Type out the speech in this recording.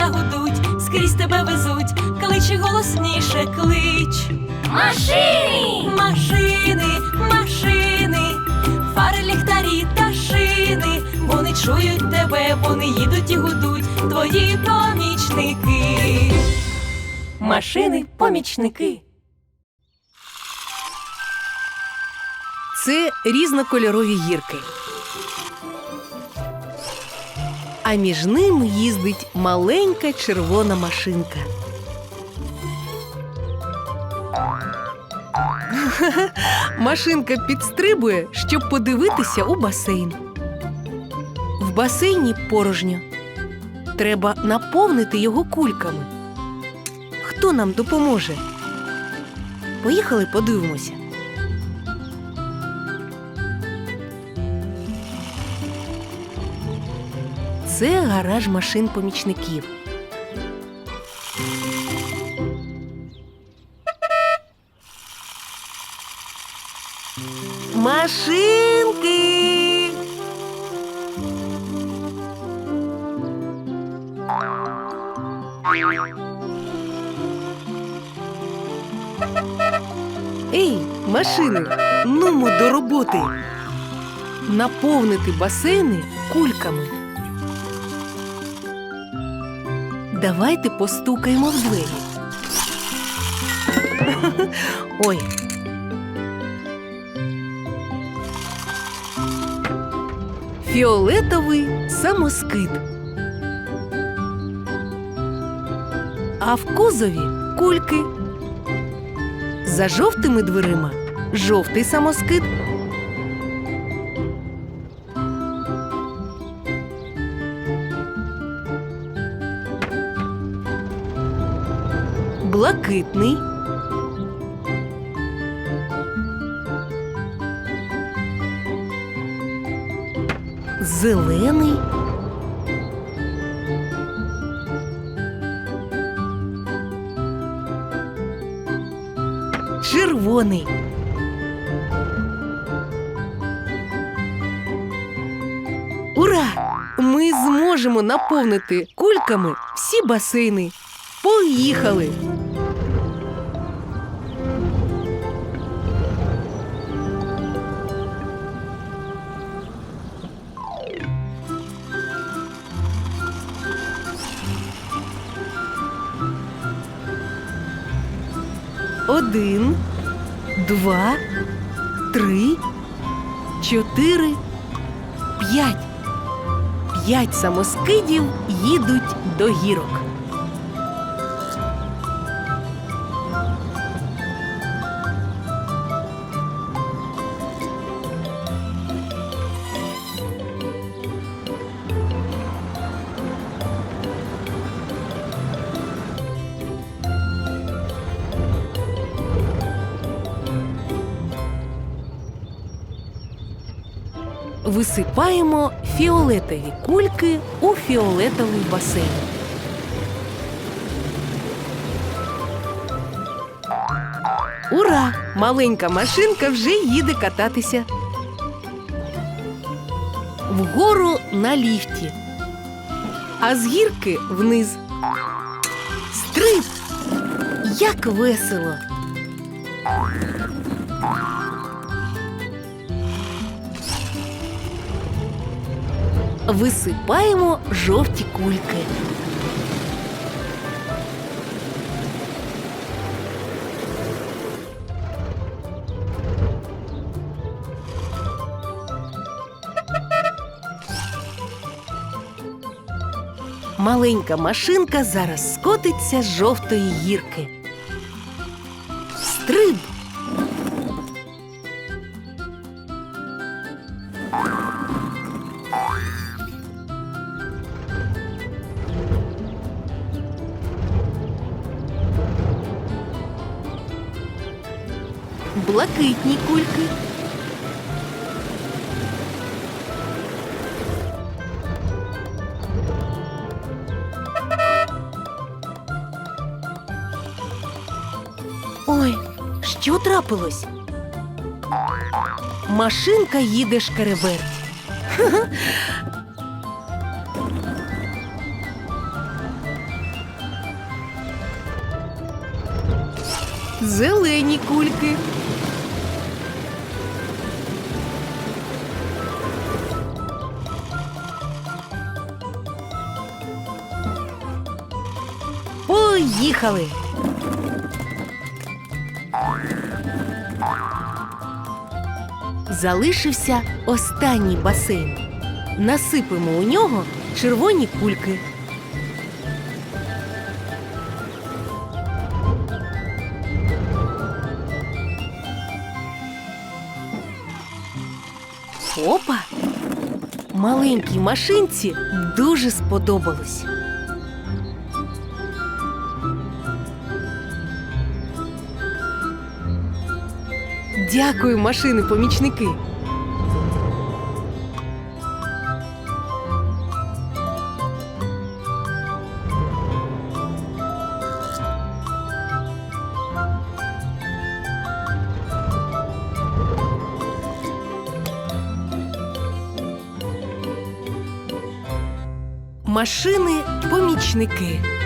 та гудуть, скрізь тебе везуть, кличе голосніше, клич. Машини! Машини, машини, фари, ліхтарі та шини. Вони чують тебе, вони їдуть і гудуть, твої помічники. Машини, помічники. Це різнокольорові гірки. А між ними їздить маленька червона машинка. Машинка підстрибує, щоб подивитися у басейн. В басейні порожньо. Треба наповнити його кульками. Хто нам допоможе? Поїхали подивимося. Це гараж машин помічників. Машинки. Ей, машини, нумо до роботи. Наповнити басейни кульками. Давайте постукаємо в двері. Ой. Фіолетовий самоскид. А в кузові кульки. За жовтими дверима жовтий самоскид. Блакитний. Зелений. Червоний. Ура! Ми зможемо наповнити кульками всі басейни. Поїхали! Один, два, три, чотири, п'ять. П'ять самоскидів їдуть до гірок. Висипаємо фіолетові кульки у фіолетовий басейн. Ура! Маленька машинка вже їде кататися. Вгору на ліфті, а з гірки вниз. Стриб! Як весело! Висипаємо жовті кульки. Маленька машинка зараз скотиться з жовтої гірки. Стриб! блакитні кульки. Ой, що трапилось? Машинка їде шкереберть. Зелені кульки. Поїхали! Залишився останній басейн. Насипемо у нього червоні кульки. Опа! Маленькій машинці дуже сподобалось. Дякую, машини помічники. Машини помічники.